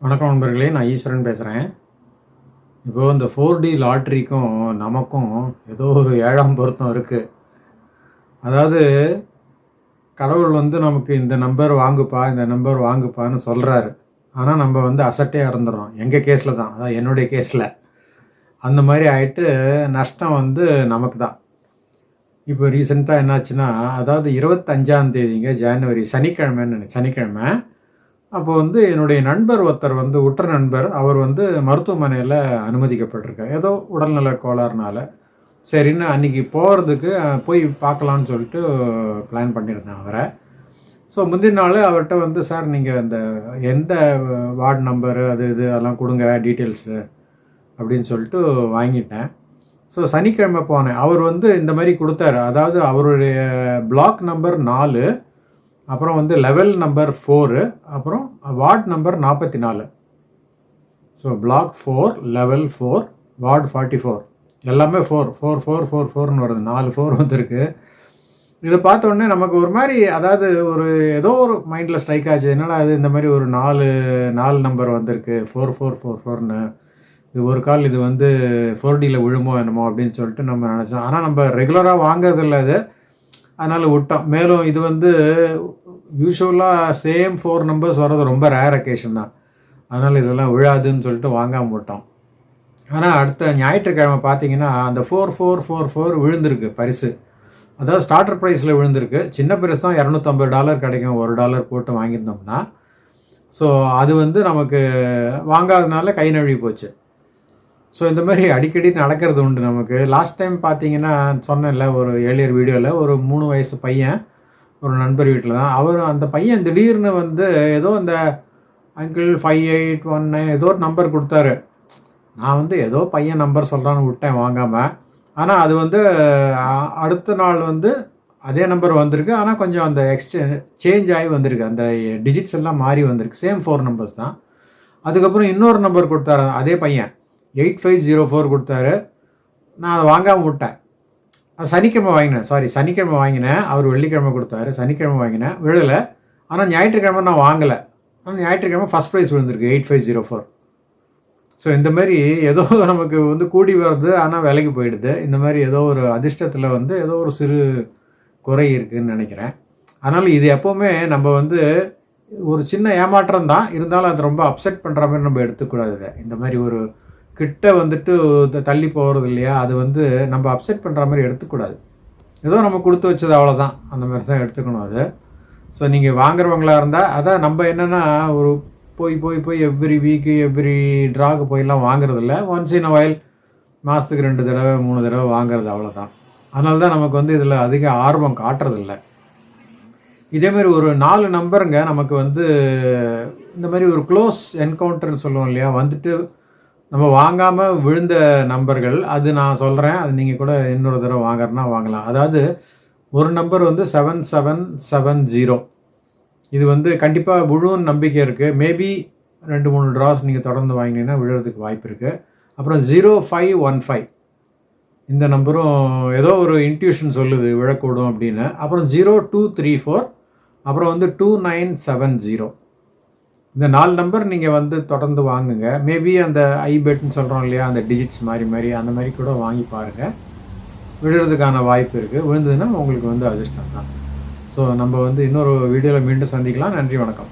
வணக்கம் நண்பர்களே நான் ஈஸ்வரன் பேசுகிறேன் இப்போ இந்த ஃபோர் டி லாட்ரிக்கும் நமக்கும் ஏதோ ஒரு ஏழாம் பொருத்தம் இருக்குது அதாவது கடவுள் வந்து நமக்கு இந்த நம்பர் வாங்குப்பா இந்த நம்பர் வாங்குப்பான்னு சொல்கிறாரு ஆனால் நம்ம வந்து அசட்டே இறந்துடுறோம் எங்கள் கேஸில் தான். அதான் என்னுடைய கேஸில் அந்த மாதிரி ஆயிட்டு நஷ்டம் வந்து நமக்கு தான். இப்போ ரீசெண்டாக என்னாச்சுன்னா அதாவது இருபத்தஞ்சாம் தேதிங்க ஜனவரி சனிக்கிழமைன்னு சனிக்கிழமை அப்போ வந்து என்னுடைய நண்பர் ஒருத்தர் வந்து உற்ற நண்பர் அவர் வந்து மருத்துவமனையில் அனுமதிக்கப்பட்டிருக்கார். ஏதோ உடல்நல கோளாறுனால. சரின்னு அன்றைக்கி போகிறதுக்கு போய் பார்க்கலான்னு சொல்லிட்டு பிளான் பண்ணியிருந்தேன் அவரை. ஸோ முந்தின நாள் அவர்கிட்ட வந்து சார் நீங்கள் அந்த எந்த வார்டு நம்பரு அது இது அதெல்லாம் கொடுங்க டீட்டெயில்ஸு அப்படின்னு சொல்லிட்டு வாங்கிட்டேன். ஸோ சனிக்கிழமை போனேன். அவர் வந்து இந்த மாதிரி கொடுத்தாரு. அதாவது அவருடைய பிளாக் நம்பர் நாலு அப்புறம் வந்து லெவல் நம்பர் ஃபோரு அப்புறம் வார்டு நம்பர் நாற்பத்தி நாலு so block four level four ward forty four எல்லாமே ஃபோர் ஃபோர் ஃபோர் ஃபோர் ஃபோர்னு வருது. நாலு ஃபோர் வந்துருக்கு. இதை பார்த்தோடனே நமக்கு ஒரு மாதிரி அதாவது ஒரு ஏதோ ஒரு மைண்டில் ஸ்ட்ரைக் ஆச்சு. என்னடா அது இந்த மாதிரி ஒரு நாலு நாலு நம்பர் வந்திருக்கு. ஃபோர் ஃபோர் ஃபோர் ஃபோர்னு இது ஒரு கால் இது வந்து ஃபோர் டியில் விழுமோ என்னமோ அப்படின்னு சொல்லிட்டு நம்ம நினச்சோம். ஆனால் நம்ம ரெகுலராக வாங்குறதில்ல அது. அதனால் விட்டோம். மேலும் இது வந்து யூஸ்வலாக சேம் ஃபோர் நம்பர்ஸ் வர்றது ரொம்ப ரேர் அக்கேஷன் தான். அதனால் இதெல்லாம் விழாதுன்னு சொல்லிட்டு வாங்காம விட்டோம். ஆனால் அடுத்த ஞாயிற்றுக்கிழமை பார்த்தீங்கன்னா அந்த ஃபோர் ஃபோர் ஃபோர் ஃபோர் விழுந்திருக்கு பரிசு. அதாவது ஸ்டார்டர் ப்ரைஸில் விழுந்திருக்கு. சின்ன பரிசு தான் இரநூத்தம்பது டாலர் கிடைக்கும். ஒரு டாலர் போட்டு வாங்கியிருந்தோம்னா. ஸோ அது வந்து நமக்கு வாங்காதனால கை நழுவி போச்சு. ஸோ இந்த மாதிரி அடிக்கடி நடக்கிறது உண்டு நமக்கு. லாஸ்ட் டைம் பார்த்தீங்கன்னா சொன்னேன்ல ஒரு ஏழியர் வீடியோவில் ஒரு மூணு வயசு பையன் ஒரு நண்பர் வீட்டில் தான். அவர் அந்த பையன் திடீர்னு வந்து ஏதோ அந்த uncle five eight one nine ஏதோ ஒரு நம்பர் கொடுத்தாரு. நான் வந்து ஏதோ பையன் நம்பர் சொல்கிறான்னு விட்டேன் வாங்காமல் ஆனால் அது வந்து அடுத்த நாள் வந்து அதே நம்பர் வந்திருக்கு. ஆனால் கொஞ்சம் அந்த எக்ஸ்சே சேஞ்ச் ஆகி வந்திருக்கு. அந்த டிஜிட்ஸ் எல்லாம் மாறி வந்திருக்கு. சேம் ஃபோர் நம்பர்ஸ் தான். அதுக்கப்புறம் இன்னொரு நம்பர் கொடுத்தாரு அதே பையன். எயிட் ஃபைவ் ஜீரோ ஃபோர் கொடுத்தாரு. நான் அதை வாங்காமல் விட்டேன். அது சனிக்கிழமை வாங்கினேன். சாரி சனிக்கிழமை வாங்கினேன். அவர் வெள்ளிக்கிழமை கொடுத்தாரு. சனிக்கிழமை வாங்கினேன். விழலை. ஆனால் ஞாயிற்றுக்கிழமை நான் வாங்கலை. ஆனால் ஞாயிற்றுக்கிழமை ஃபஸ்ட் ப்ரைஸ் விழுந்திருக்கு eight five zero four. So இந்த மாதிரி ஏதோ நமக்கு வந்து கூடி வருது. ஆனால் விலைக்கு போயிடுது. இந்த மாதிரி ஏதோ ஒரு அதிர்ஷ்டத்தில் வந்து ஏதோ ஒரு சிறு குறை இருக்குதுன்னு நினைக்கிறேன். அதனால் இது எப்போவுமே நம்ம வந்து ஒரு சின்ன ஏமாற்றம் தான். இருந்தாலும் அது ரொம்ப அப்செட் பண்ணுற மாதிரி நம்ம எடுத்துக்கூடாது இந்த மாதிரி ஒரு கிட்ட வந்துட்டு த- தள்ளி போகிறது இல்லையா அது வந்து நம்ம அப்செட் பண்ணுற மாதிரி எடுத்துக்கூடாது. ஏதோ நம்ம கொடுத்து வச்சது அவ்வளோதான் அந்த மாதிரி தான் எடுத்துக்கணும் அது. ஸோ நீங்கள் வாங்குறவங்களா இருந்தால் அதான் நம்ம என்னென்னா ஒரு போய் போய் போய் எவ்ரி வீக்கு எவ்ரி ட்ராக்கு போயெல்லாம் வாங்குறதில்ல. ஒன்ஸ் இன் வயல் மாதத்துக்கு ரெண்டு தடவை மூணு தடவை வாங்குறது அவ்வளோதான் அதனால தான் நமக்கு வந்து இதில் அதிக ஆர்வம் காட்டுறதில்ல. இதேமாரி ஒரு நாலு நம்பருங்க நமக்கு வந்து இந்த மாதிரி ஒரு க்ளோஸ் என்கவுண்டர்னு சொல்லுவோம் இல்லையா? வந்துட்டு நம்ம வாங்காமல் விழுந்த நம்பர்கள் அது நான் சொல்கிறேன் அது நீங்கள் கூட இன்னொரு தடவை வாங்குறதுனா வாங்கலாம். அதாவது ஒரு நம்பர் வந்து செவன் செவன் செவன் ஜீரோ இது வந்து கண்டிப்பாக விழுவும் நம்பிக்கை இருக்குது மேபி ரெண்டு மூணு ட்ராஸ் நீங்கள் தொடர்ந்து வாங்கினீங்கன்னா விழுறதுக்கு வாய்ப்பு இருக்குது அப்புறம் ஜீரோ ஃபைவ் ஒன் ஃபைவ் இந்த நம்பரும் ஏதோ ஒரு இன்ட்யூஷன் சொல்லுது விழக்கூடும் அப்படின்னு. அப்புறம் ஜீரோ டூ த்ரீ ஃபோர் அப்புறம் வந்து டூ நைன் செவன் ஜீரோ இந்த நாலு நம்பர் நீங்கள் வந்து தொடர்ந்து வாங்குங்க. மேபி அந்த ஐபெட்னு சொல்கிறோம் இல்லையா அந்த டிஜிட்ஸ் மாதிரி மாதிரி அந்த மாதிரி கூட வாங்கி பாருங்கள் விழுறதுக்கான வாய்ப்பு இருக்குது விழுந்ததுன்னா உங்களுக்கு வந்து அதிர்ஷ்டம் தான் ஸோ நம்ம வந்து இன்னொரு வீடியோவில் மீண்டும் சந்திக்கலாம். நன்றி வணக்கம்.